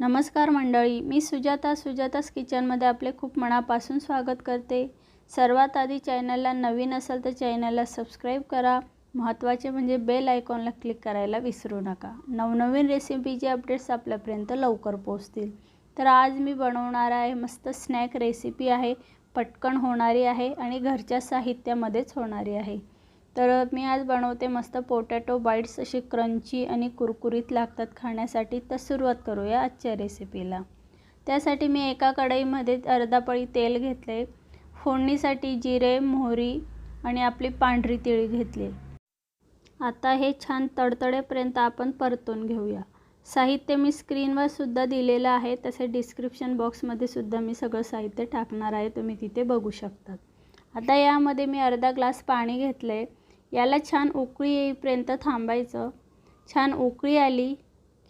नमस्कार मंडळी मी सुजाता सुजातास किचनमध्ये आपले खूप मनापासून स्वागत करते. सर्वात आधी चॅनलला नवीन असाल तर चॅनलला सबस्क्राईब करा. महत्त्वाचे म्हणजे बेल आयकॉनला क्लिक करायला विसरू नका. नवनवीन रेसिपीचे अपडेट्स आपल्यापर्यंत लवकर पोहोचतील. तर आज मी बनवणार आहे मस्त स्नॅक रेसिपी आहे पटकन होणारी आहे आणि घरच्या साहित्यामध्येच होणारी आहे. तर मी आज बनवते मस्त पोटॅटो बाईट्स अशी क्रंची आणि कुरकुरीत लागतात खाण्यासाठी. तर सुरुवात करूया आजच्या रेसिपीला. त्यासाठी मी एका कढईमध्ये अर्धा पळी तेल घेतले फोडणीसाठी जिरे मोहरी आणि आपली पांढरी तिळी घेतली. आता हे छान तडतडेपर्यंत आपण परतून घेऊया. साहित्य मी स्क्रीनवर सुद्धा दिलेलं आहे तसे डिस्क्रिप्शन बॉक्समध्ये सुद्धा मी सगळं साहित्य टाकणार आहे तुम्ही तिथे बघू शकतात आता यामध्ये मी अर्धा ग्लास पाणी घेतलं आहे याला छान उकळी येईपर्यंत थांबायचं. छान उकळी आली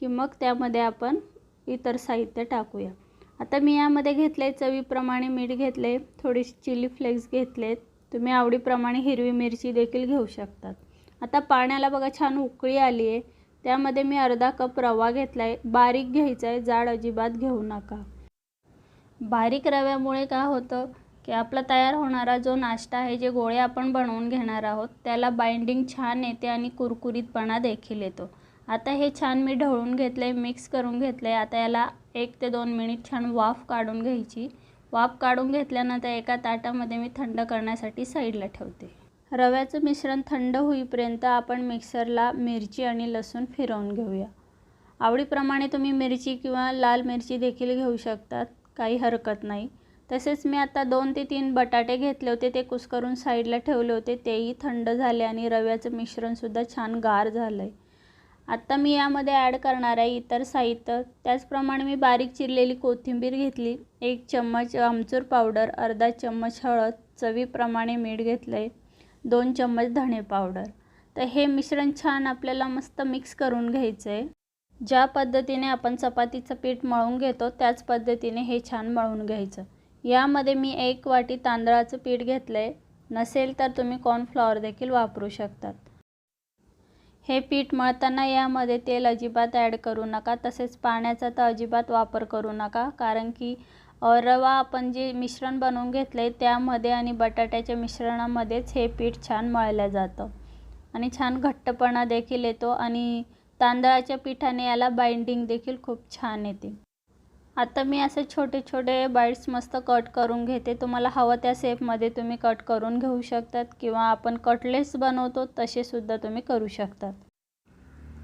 की मग त्यामध्ये आपण इतर साहित्य टाकूया. आता मी यामध्ये घेतले चवीप्रमाणे मीठ घेतले थोडीशी चिली फ्लेक्स घेतलेत. तुम्ही आवडीप्रमाणे हिरवी मिरची देखील घेऊ शकतात. आता पाण्याला बघा छान उकळी आली आहे त्यामध्ये मी अर्धा कप रवा घेतला आहे बारीक घ्यायचा आहे जाड अजिबात घेऊ नका. बारीक रव्यामुळे काय होतं? की आपला तयार होणारा जो नाश्ता आहे जे गोळे आपण बनवून घेणार आहोत त्याला बाइंडिंग छान येते आणि कुरकुरीतपणा देखील येतो. आता हे छान मी ढवळून घेतलं आहे मिक्स करून घेतलं आहे आता याला एक ते दोन मिनिट छान वाफ काढून घ्यायची. वाफ काढून घेतल्यानंतर एका ताटामध्ये मी थंड करण्यासाठी साईडला ठेवते. रव्याचं मिश्रण थंड होईपर्यंत आपण मिक्सरला मिरची आणि लसूण फिरवून घेऊया. आवडीप्रमाणे तुम्ही मिरची किंवा लाल मिरची देखील घेऊ शकतात. काही हरकत नाही. तसेच मी आता दोन ते तीन बटाटे घेतले होते ते कुस्करून साईडला ठेवले होते तेही थंड झाले आणि रव्याचं मिश्रणसुद्धा छान गार झालं आहे आत्ता मी यामध्ये ॲड करणार आहे इतर साहित्य. त्याचप्रमाणे मी बारीक चिरलेली कोथिंबीर घेतली एक चम्मच आमचूर पावडर अर्धा चम्मच हळद चवीप्रमाणे मीठ घेतलं आहे दोन चम्मच धणे पावडर. तर हे मिश्रण छान आपल्याला मस्त मिक्स करून घ्यायचं आहे ज्या पद्धतीने आपण चपातीचं पीठ मळून घेतो त्याच पद्धतीने हे छान मळून घ्यायचं. यामध्ये मी एक वाटी तांदळाचं पीठ घेतलं आहे नसेल तर तुम्ही कॉर्नफ्लॉवर देखील वापरू शकतात. हे पीठ मळताना यामध्ये तेल अजिबात ॲड करू नका. तसेच पाण्याचा तर अजिबात वापर करू नका. कारण की रवा आपण जे मिश्रण बनवून घेतलं आहे त्यामध्ये आणि बटाट्याच्या मिश्रणामध्येच हे पीठ छान मळलं जातं. आणि छान घट्टपणा देखील येतो आणि तांदळाच्या पिठाने याला बाइंडिंग देखील खूप छान येते. आता मी असे छोटे छोटे बाईट्स मस्त कट करून घेते. तुम्हाला हवं त्या सेपमध्ये तुम्ही कट करून घेऊ शकतात किंवा आपण कटलेट्स बनवतो तसेसुद्धा तुम्ही करू शकतात.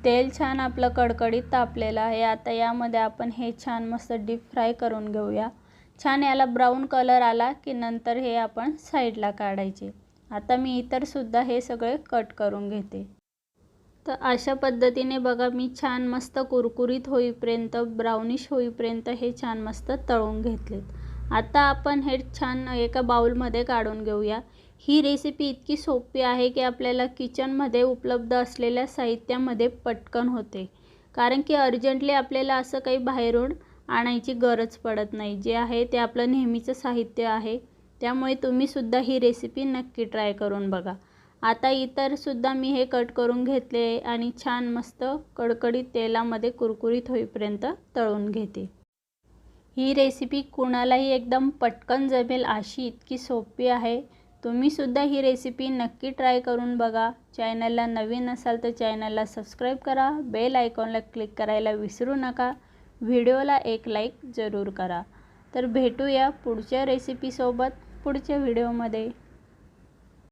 तेल छान आपलं कडकडीत तापलेलं आहे. आता यामध्ये आपण हे छान मस्त डीप फ्राय करून घेऊया. छान याला ब्राऊन कलर आला की नंतर हे आपण साईडला काढायचे. आता मी इतरसुद्धा हे सगळे कट करून घेते. तर अशा पद्धतीने बघा मी छान मस्त कुरकुरीत होईपर्यंत ब्राउनिश होईपर्यंत हे छान मस्त तळून घेतलेत. आता आपण हे छान एका बाउलमध्ये काढून घेऊया. ही रेसिपी इतकी सोपी आहे की आपल्याला किचनमध्ये उपलब्ध असलेल्या साहित्यामध्ये पटकन होते. कारण की अर्जंटली आपल्याला असं काही बाहेरून आणायची गरज पडत नाही. जे आहे ते आपलं नेहमीचं साहित्य आहे. त्यामुळे तुम्हीसुद्धा ही रेसिपी नक्की ट्राय करून बघा. आता इतरसुद्धा मी हे कट करून घेतले आणि छान मस्त कडकडीत तेलामध्ये कुरकुरीत होईपर्यंत तळून घेते. ही रेसिपी कुणालाही एकदम पटकन जमेल अशी इतकी सोपी आहे. तुम्हीसुद्धा ही रेसिपी नक्की ट्राय करून बघा. चॅनलला नवीन असाल तर चॅनलला सबस्क्राईब करा. बेल आयकॉनला क्लिक करायला विसरू नका. व्हिडिओला एक लाईक जरूर करा. तर भेटूया पुढच्या रेसिपीसोबत पुढच्या व्हिडिओमध्ये.